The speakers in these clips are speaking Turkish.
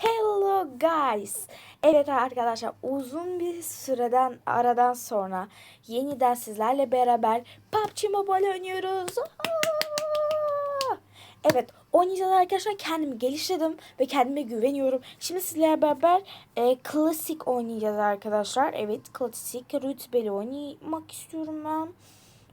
Hello guys. Evet arkadaşlar uzun bir süreden aradan sonra yeniden sizlerle beraber PUBG Mobile oynuyoruz. Evet oynayacağız arkadaşlar kendimi geliştirdim ve kendime güveniyorum. Şimdi sizlerle beraber e, klasik oynayacağız arkadaşlar. Evet klasik rütbeli oynamak istiyorum ben.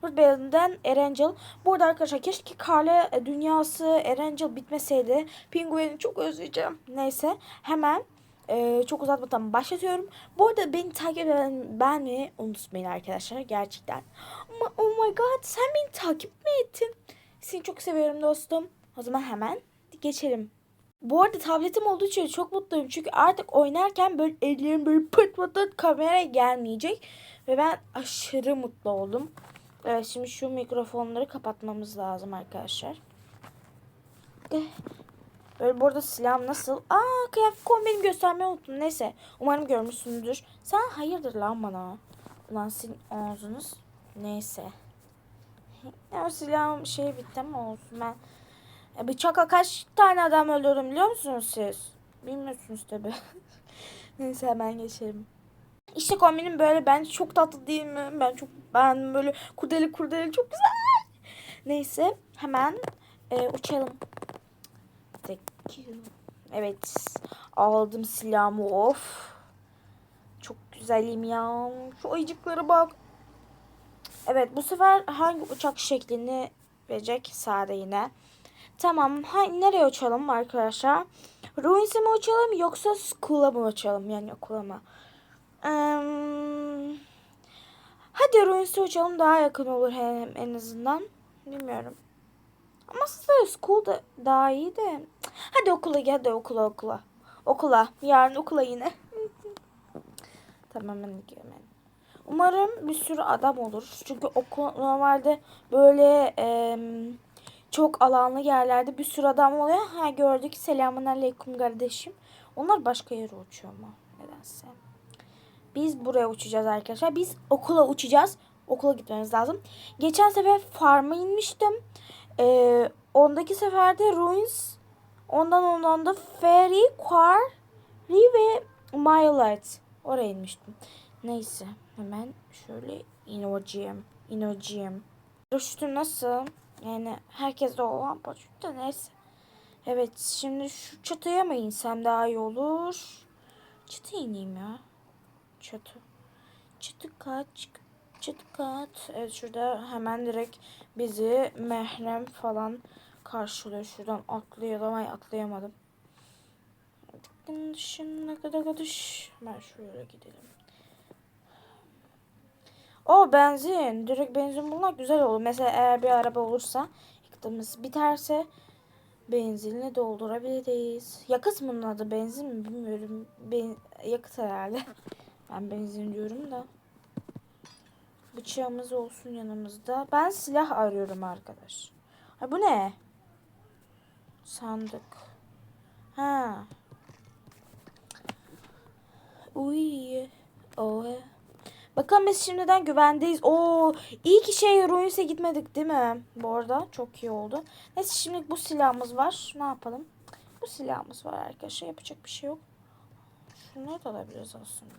Rütbeli'den Erangel. Bu arada arkadaşlar keşke Karla dünyası Erangel bitmeseydi. Penguin'i çok özleyeceğim. Neyse hemen e, çok uzatmadan başlatıyorum. Bu arada beni takip eden beğenmeyi unutmayın arkadaşlar gerçekten. Ama oh my god sen beni takip mi ettin? Seni çok seviyorum dostum. O zaman hemen geçelim. Bu arada tabletim olduğu için çok mutluyum. Çünkü artık oynarken böyle ellerim böyle pıt pıt pıt kameraya gelmeyecek. Ve ben aşırı mutlu oldum. Evet şimdi şu mikrofonları kapatmamız lazım arkadaşlar. Böyle burada silahım nasıl? Aa kıyafet kombinimi göstermeyi unuttum. Neyse umarım görmüşsünüzdür. Sen hayırdır lan bana? Ulan sizin ağzınız. Neyse. Ya silahım şey bitti ama olsun ben. E, bıçakla kaç tane adam öldürdüm biliyor musunuz siz? Bilmiyorsunuz tabi. Neyse hemen geçelim. İşte kombinim böyle ben çok tatlı değil mi? Ben çok ben böyle kurdeli kurdeli çok güzel. Neyse hemen e, uçalım. Evet aldım silahımı of. Çok güzelim ya. Şu ayıcıklara bak. Evet bu sefer hangi uçak şeklini verecek sade yine. Tamam ha, nereye uçalım arkadaşlar? Ruins'e mi uçalım yoksa School'a mı uçalım? Yani okula mı? Hadi Ruins'e uçalım daha yakın olur hem en azından. Bilmiyorum. Ama aslında School da daha iyi de. Hadi okula gel de okula okula. Okula. Yarın okula yine. tamam ben gidiyorum. Umarım bir sürü adam olur. Çünkü okul normalde böyle em, çok alanlı yerlerde bir sürü adam oluyor. Ha gördük. Selamun aleyküm kardeşim. Onlar başka yere uçuyor mu? Nedense. Biz buraya uçacağız arkadaşlar. Biz okula uçacağız. Okula gitmemiz lazım. Geçen sefer farm'a inmiştim. Ee, ondaki seferde Ruins. Ondan ondan da Fairy, Quarry ve Mylight. Oraya inmiştim. Neyse. Hemen şöyle ineceğim. İneceğim. Paraşütü nasıl? Yani herkeste olan paraşüt de neyse. Evet şimdi şu çatıya mı insem daha iyi olur? Çatıya ineyim ya. Çatı. Çatı kaç. Çatı kat. Evet şurada hemen direkt bizi mehrem falan karşılıyor. Şuradan atlayalım. Ay atlayamadım. Dışına kadar kadış. Hemen şöyle gidelim. O benzin. Direkt benzin bulmak güzel olur. Mesela eğer bir araba olursa yakıtımız biterse benzinle doldurabiliriz. Yakıt mı bunun adı? Benzin mi bilmiyorum. Ben, yakıt herhalde. Ben benzin diyorum da. Bıçağımız olsun yanımızda. Ben silah arıyorum arkadaş. Ha bu ne? Sandık. Ha. Uy. Oh. Bakalım biz şimdiden güvendeyiz. Oo, iyi ki şey Ruins'e gitmedik değil mi? Bu arada çok iyi oldu. Neyse şimdi bu silahımız var. Ne yapalım? Bu silahımız var arkadaşlar. Yapacak bir şey yok. Şunları da alabiliriz aslında.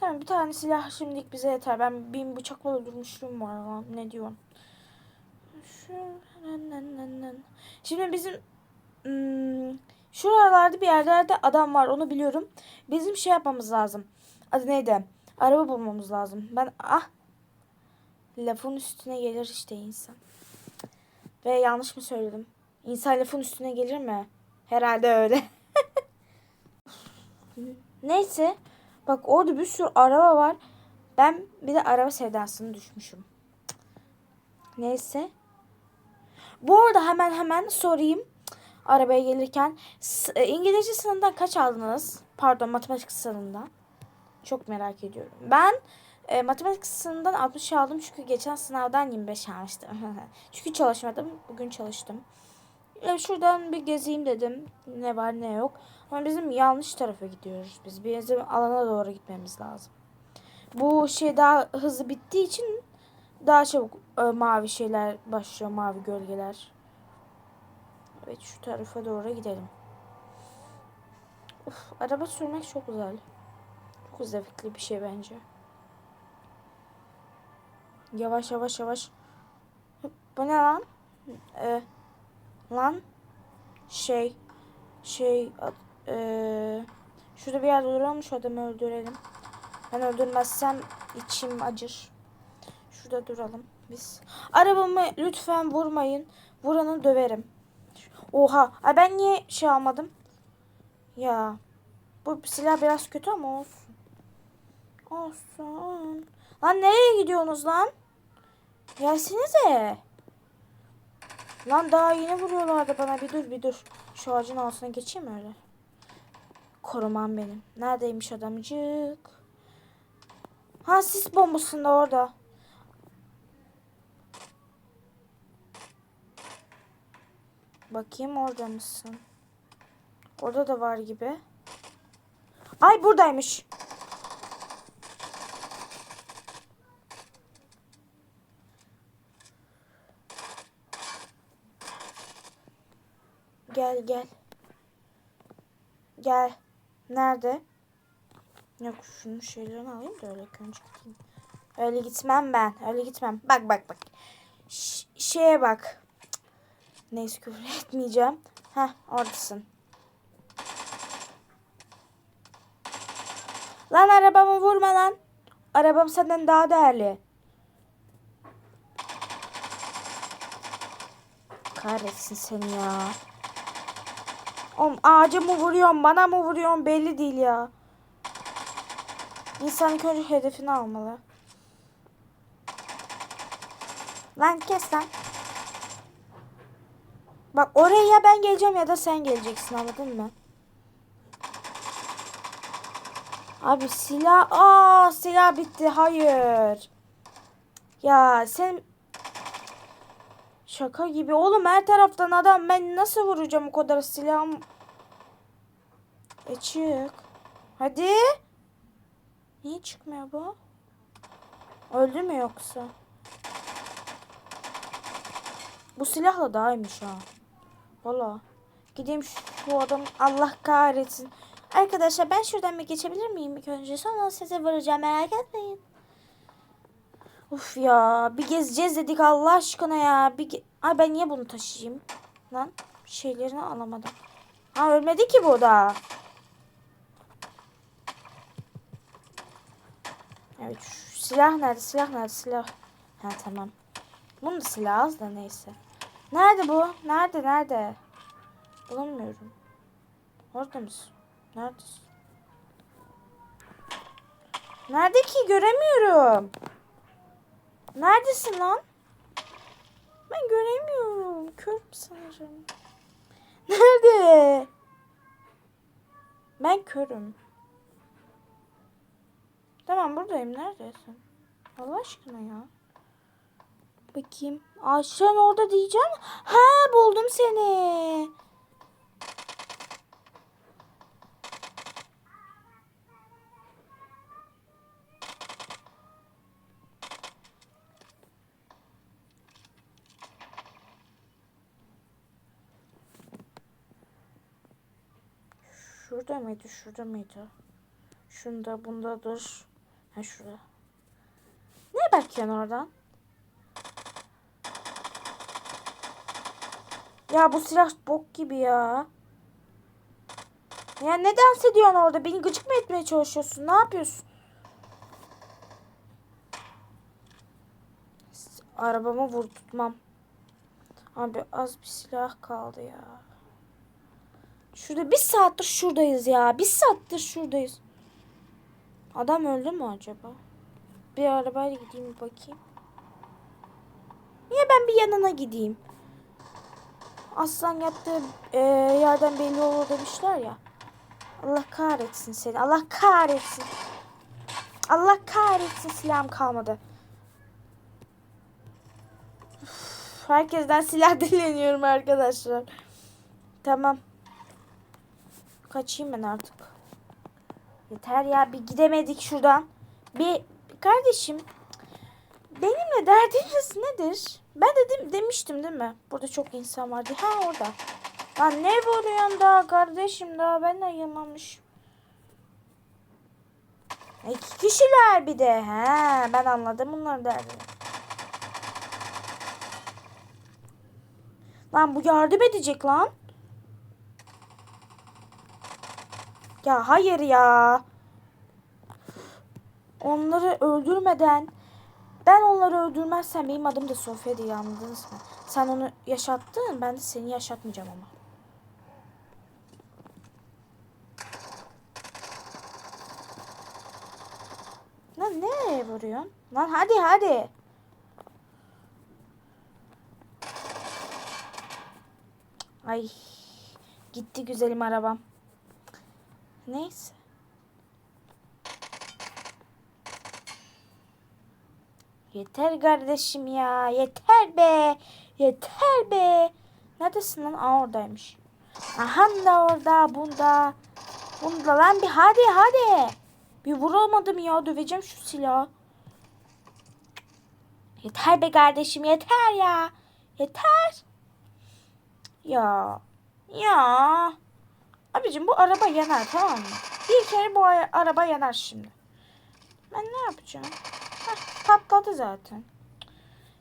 Tamam bir tane silah şimdilik bize yeter. Ben bin bıçakla öldürmüşlüğüm var lan. Ne diyorsun? Şu... Şimdi bizim hmm, şuralarda bir yerlerde adam var onu biliyorum. Bizim şey yapmamız lazım. Adı neydi? Araba bulmamız lazım. Ben ah lafın üstüne gelir işte insan. Ve yanlış mı söyledim? İnsan lafın üstüne gelir mi? Herhalde öyle. Neyse. Bak orada bir sürü araba var. Ben bir de araba sevdasını düşmüşüm. Neyse. Bu arada hemen hemen sorayım. Arabaya gelirken. E, İngilizce sınavından kaç aldınız? Pardon matematik sınavından. Çok merak ediyorum. Ben e, matematik sınavından 60 aldım çünkü geçen sınavdan 25 almıştım. çünkü çalışmadım. Bugün çalıştım. Şuradan bir gezeyim dedim. Ne var ne yok. Ama bizim yanlış tarafa gidiyoruz biz. Bizim alana doğru gitmemiz lazım. Bu şey daha hızlı bittiği için daha çabuk e, mavi şeyler başlıyor. Mavi gölgeler. Evet şu tarafa doğru gidelim. Uf, araba sürmek çok güzel. Çok zevkli bir şey bence. Yavaş yavaş yavaş. Bu ne lan? Ee, lan şey şey ee, şurada bir yerde duralım şu adamı öldürelim. Ben öldürmezsem içim acır. Şurada duralım biz. Arabamı lütfen vurmayın. Vuranı döverim. Oha. Ay ben niye şey almadım? Ya. Bu silah biraz kötü ama olsun. Olsun. Lan nereye gidiyorsunuz lan? Gelsinize. Lan daha yeni vuruyorlardı bana. Bir dur bir dur. Şu ağacın altına geçeyim öyle. Korumam benim. Neredeymiş adamcık? Ha sis bombasında orada. Bakayım orada mısın? Orada da var gibi. Ay buradaymış. Gel gel. Gel. Nerede? Yok şunun şeylerini alayım da öyle önce gideyim. Öyle gitmem ben. Öyle gitmem. Bak bak bak. Ş- şeye bak. Neyse küfür etmeyeceğim. Heh oradasın. Lan arabamı vurma lan. Arabam senden daha değerli. Kahretsin seni ya. Oğlum ağaca mı vuruyorsun bana mı vuruyorsun belli değil ya. İnsan ilk önce hedefini almalı. Lan kes lan. Bak oraya ya ben geleceğim ya da sen geleceksin anladın mı? Abi silah... Aa silah bitti. Hayır. Ya sen... Şaka gibi. Oğlum her taraftan adam. Ben nasıl vuracağım o kadar silahım? E çık. Hadi. Niye çıkmıyor bu? Öldü mü yoksa? Bu silahla daha iyiymiş ha. Valla. Gideyim şu adam Allah kahretsin. Arkadaşlar ben şuradan bir geçebilir miyim ilk önce? Sonra size varacağım merak etmeyin. Uf ya bir gezeceğiz dedik Allah aşkına ya. Bir ge- Ay ben niye bunu taşıyayım? Lan şeylerini alamadım. Ha ölmedi ki bu da. Evet silah nerede silah nerede silah. Ha tamam. Bunun da silahı az da neyse. Nerede bu? Nerede nerede? Bulamıyorum. Orada mısın? Neredesin? Nerede ki? Göremiyorum. Neredesin lan? Ben göremiyorum. Kör sanırım. Nerede? Ben körüm. Tamam buradayım. Neredesin? Allah aşkına ya. Bakayım. Aa sen orada diyeceğim. Ha buldum seni. Şurada mıydı? Şurada mıydı? Şunda, bunda dur. Ha şurada. Ne bakıyorsun oradan? Ya bu silah bok gibi ya. Ya ne dans ediyorsun orada? Beni gıcık mı etmeye çalışıyorsun? Ne yapıyorsun? S- Arabamı vur tutmam. Abi az bir silah kaldı ya. Şurada bir saattir şuradayız ya. Bir saattir şuradayız. Adam öldü mü acaba? Bir arabayla gideyim bir bakayım. Niye ben bir yanına gideyim? Aslan yattığı e, yerden belli olur demişler ya. Allah kahretsin seni. Allah kahretsin. Allah kahretsin silahım kalmadı. Üf, herkesten silah dileniyorum arkadaşlar. Tamam. Kaçayım ben artık. Yeter ya bir gidemedik şuradan. Bir kardeşim benimle derdiniz nedir? Ben dedim demiştim değil mi? Burada çok insan vardı. Ha orada. Lan ne vuruyorsun daha kardeşim daha ben de yılmamış. İki kişiler bir de. He, ben anladım bunları derdi. Lan bu yardım edecek lan. Ya hayır ya. Onları öldürmeden ben onları öldürmezsem benim adım da Sofya diye anladınız mı? Sen onu yaşattın ben de seni yaşatmayacağım ama. Lan nereye vuruyorsun? Lan hadi hadi. Ay gitti güzelim arabam. Neyse. Yeter kardeşim ya. Yeter be. Yeter be. Neredesin lan? Aa oradaymış. Aha da orada. Bunda. Bunda lan bir hadi hadi. Bir vuramadım ya. Döveceğim şu silahı. Yeter be kardeşim. Yeter ya. Yeter. Ya. Ya. Abicim bu araba yanar tamam mı? Bir kere bu araba yanar şimdi. Ben ne yapacağım? Heh, patladı zaten.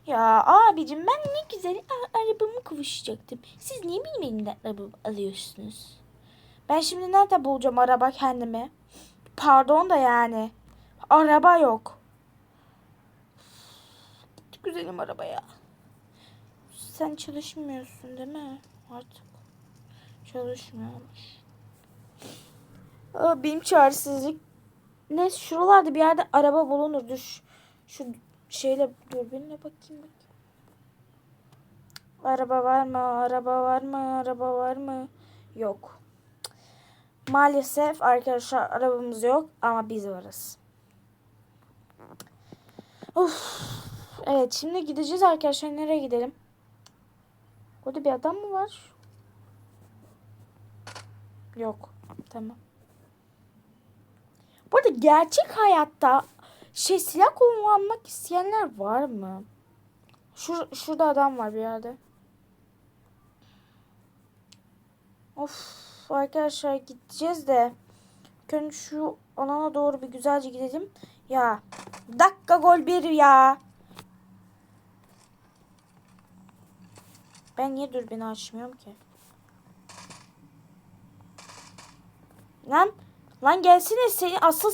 Ya abicim ben ne güzel arabamı kavuşacaktım. Siz niye benim elimden arabamı alıyorsunuz? Ben şimdi nerede bulacağım araba kendime? Pardon da yani. Araba yok. Güzelim arabaya. Sen çalışmıyorsun değil mi? Artık çalışmıyormuş. Aa, benim çaresizlik. Ne şuralarda bir yerde araba bulunur. Dur şu, şeyle dürbünle bakayım. Araba var mı? Araba var mı? Araba var mı? Yok. Maalesef arkadaşlar arabamız yok ama biz varız. Of. Evet şimdi gideceğiz arkadaşlar. Nereye gidelim? Orada bir adam mı var? Yok. Tamam. Bu arada gerçek hayatta şey silah kullanmak isteyenler var mı? Şur şurada adam var bir yerde. Of arkadaşlar gideceğiz de. Önce şu alana doğru bir güzelce gidelim. Ya dakika gol bir ya. Ben niye dürbünü açmıyorum ki? Lan lan gelsene seni asıl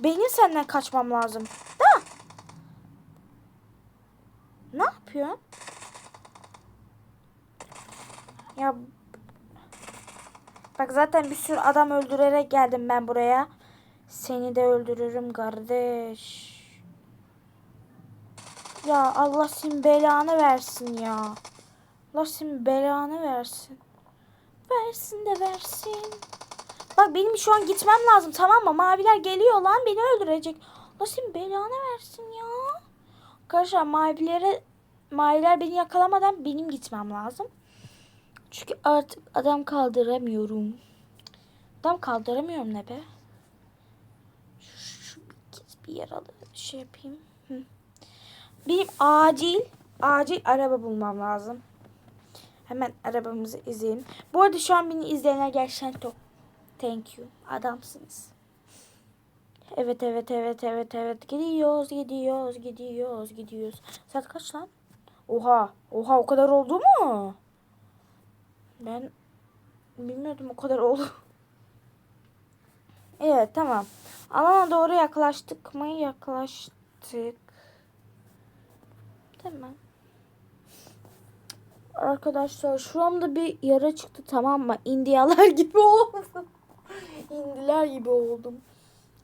benim senden kaçmam lazım. Da. Ne yapıyorsun? Ya Bak zaten bir sürü adam öldürerek geldim ben buraya. Seni de öldürürüm kardeş. Ya Allah senin belanı versin ya. Allah senin belanı versin. Versin de versin. Bak benim şu an gitmem lazım tamam mı? Maviler geliyor lan beni öldürecek. Senin belanı versin ya. Arkadaşlar mavilere maviler beni yakalamadan benim gitmem lazım. Çünkü artık adam kaldıramıyorum. Adam kaldıramıyorum ne be? Şu, şu bir, yer alayım, şey yapayım. Hı. Benim acil acil araba bulmam lazım. Hemen arabamızı izleyelim. Bu arada şu an beni izleyenler gerçekten çok thank you. Adamsınız. Evet evet evet evet evet. Gidiyoruz gidiyoruz gidiyoruz gidiyoruz. Saat kaç lan? Oha. Oha o kadar oldu mu? Ben bilmiyordum o kadar oldu. Evet tamam. Alana doğru yaklaştık mı? Yaklaştık. Tamam. Arkadaşlar şu anda bir yara çıktı tamam mı? Indiyalar gibi oldum. Indiler gibi oldum.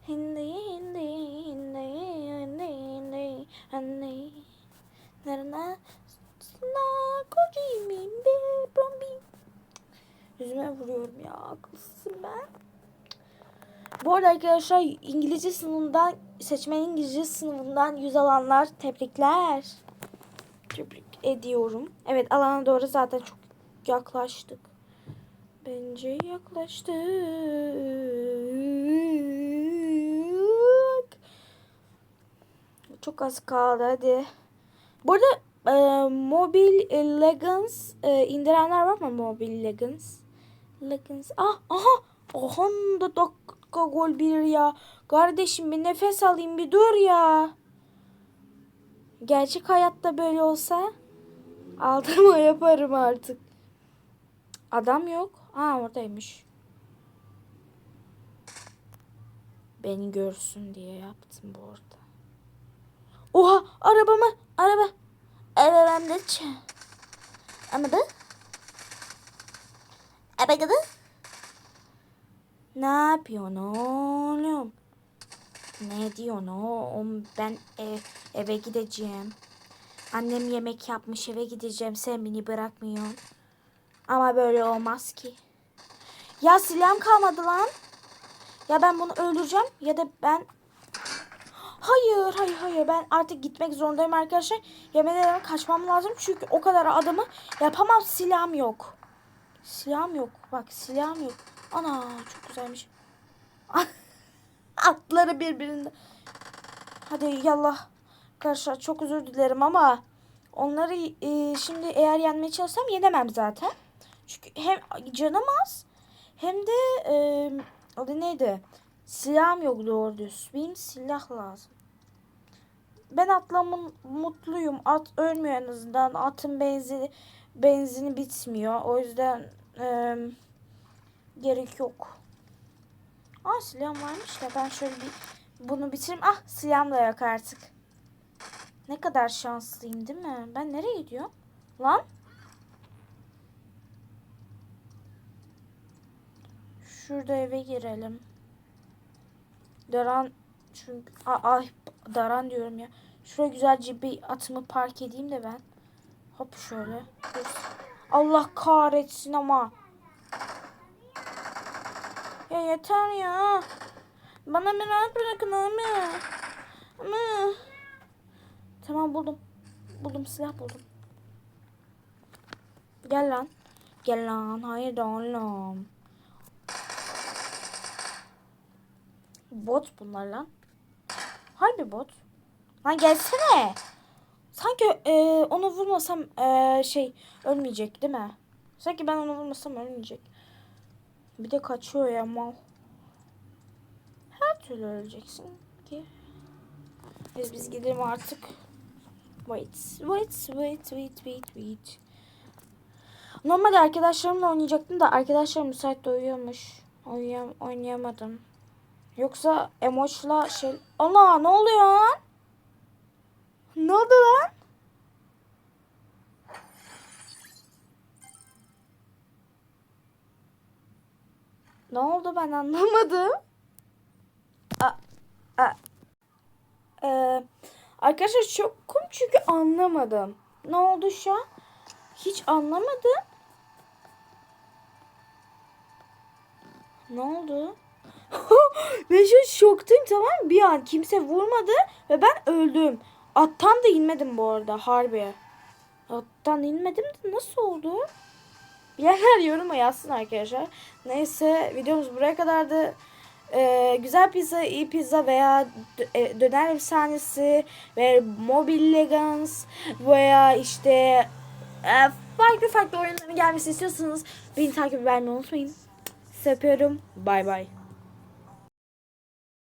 Hindi hindi hindi hindi hindi hindi Nerede? Sna kocaman bir bombi. Yüzüme vuruyorum ya. Haklısın ben. Bu arada arkadaşlar İngilizce sınavından seçmen İngilizce sınavından yüz alanlar tebrikler. Tebrik ediyorum. Evet alana doğru zaten çok yaklaştık. Bence yaklaştık. Çok az kaldı hadi. Bu arada e, Mobile Legends e, indirenler var mı Mobile Legends? Legends. Ah aha. Aha da dakika gol bir ya. Kardeşim bir nefes alayım bir dur ya. Gerçek hayatta böyle olsa altıma yaparım artık. Adam yok. Aa oradaymış. Beni görsün diye yaptım bu arada. Oha arabamı araba. Arabamda ç. Ama da. Arabada. Ne yapıyorsun oğlum? Ne diyorsun oğlum? Ben ev, eve gideceğim. Annem yemek yapmış eve gideceğim. Sen beni bırakmıyorsun. Ama böyle olmaz ki. Ya silahım kalmadı lan. Ya ben bunu öldüreceğim ya da ben... Hayır hayır hayır ben artık gitmek zorundayım arkadaşlar. Yemin ederim kaçmam lazım çünkü o kadar adamı yapamam silahım yok. Silahım yok bak silahım yok. Ana çok güzelmiş. Atları birbirinde. Hadi yallah. Arkadaşlar çok özür dilerim ama onları e, şimdi eğer yenmeye çalışsam yenemem zaten. Çünkü hem canım az hem de e, adı neydi? Silahım yok doğru düz. Benim silah lazım. Ben atlamın mutluyum. At ölmüyor en azından. Atın benzini benzini bitmiyor. O yüzden e, gerek yok. Aa silahım varmış da ben şöyle bir bunu bitireyim. Ah silahım da yok artık. Ne kadar şanslıyım değil mi? Ben nereye gidiyorum? Lan? Şurada eve girelim. Daran çünkü ay Daran diyorum ya. Şuraya güzelce bir atımı park edeyim de ben. Hop şöyle. Allah kahretsin ama. Ya yeter ya. Bana bir rahat bırakın ama. Ama. Tamam buldum. Buldum silah buldum. Gel lan. Gel lan. Hayır oğlum. Bot bunlar lan. Harbi bot. Lan gelsene. Sanki e, onu vurmasam e, şey ölmeyecek değil mi? Sanki ben onu vurmasam ölmeyecek. Bir de kaçıyor ya mal. Her türlü öleceksin ki. Biz biz gidelim artık. Wait, wait, wait, wait, wait, wait. Normalde arkadaşlarımla oynayacaktım da arkadaşlarım müsait de uyuyormuş. Uyuyam oynayamadım. Yoksa emoçla şey... Ana ne oluyor lan? Ne oldu lan? Ne oldu ben anlamadım. A, a. Ee, arkadaşlar çok kum çünkü anlamadım. Ne oldu şu an? Hiç anlamadım. Ne oldu? ben şu şoktayım tamam? Bir an kimse vurmadı ve ben öldüm. Attan da inmedim bu arada harbi. Attan inmedim de nasıl oldu? Bilenler yoruma yazsın arkadaşlar. Neyse videomuz buraya kadardı. Ee, güzel pizza, iyi pizza veya dö- e, döner efsanesi ve Mobile Legends veya işte e, farklı farklı oyunların gelmesi istiyorsanız beni takip etmeyi unutmayın. Sizi öpüyorum. Bay bay.